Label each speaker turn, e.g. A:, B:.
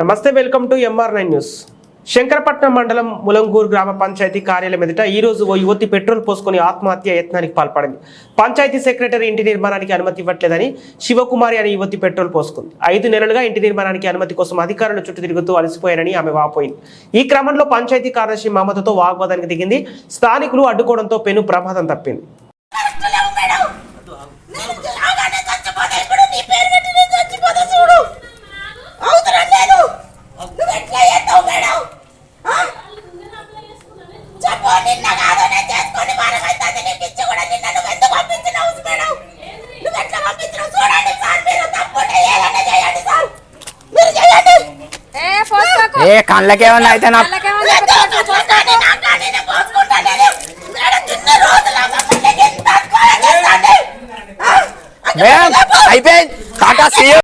A: నమస్తే welcome to MR nine news Shankarapatnam మండలం ములంగూరు గ్రామ పంచాయతీ కార్యాలయం ఎదుట ఈ రోజు ఓ యువతి పెట్రోల్ పోసుకొని ఆత్మహత్య యత్నానికి పాల్పడింది పంచాయతీ సెక్రటరీ ఇంటి నిర్మాణానికి అనుమతి ఇవ్వట్లేదని శివకుమారి అనే యువతి పెట్రోల్ పోసుకుంది ఐదు నెలలుగా ఇంటి నిర్మాణానికి అనుమతి కోసం అధికారులు చుట్టూ తిరుగుతూ అలసిపోయారని ఆమె వాపోయింది ఈ క్రమంలో పంచాయతీ కార్యదర్శి మమతతో వాగ్వాదానికి దిగింది స్థానికులు అడ్డుకోవడంతో పెను ప్రమాదం తప్పింది
B: నిన్న కాదు నేను చేసుకొని వారం అవుతుంది నీకు ఇచ్చి కూడా నిన్న నువ్వు ఎందుకు పంపించినావు మేడం? నువ్వు ఎట్లా పంపించినావు చూడండి సార్ మీరు తప్పుంటే ఏదైనా చేయండి సార్. మీరు చేయండి.
C: ఏ పోసుకోకు
D: ఏ కళ్ళకేమన్నా అయితే నా అయిపోయింది టాటా సీఎం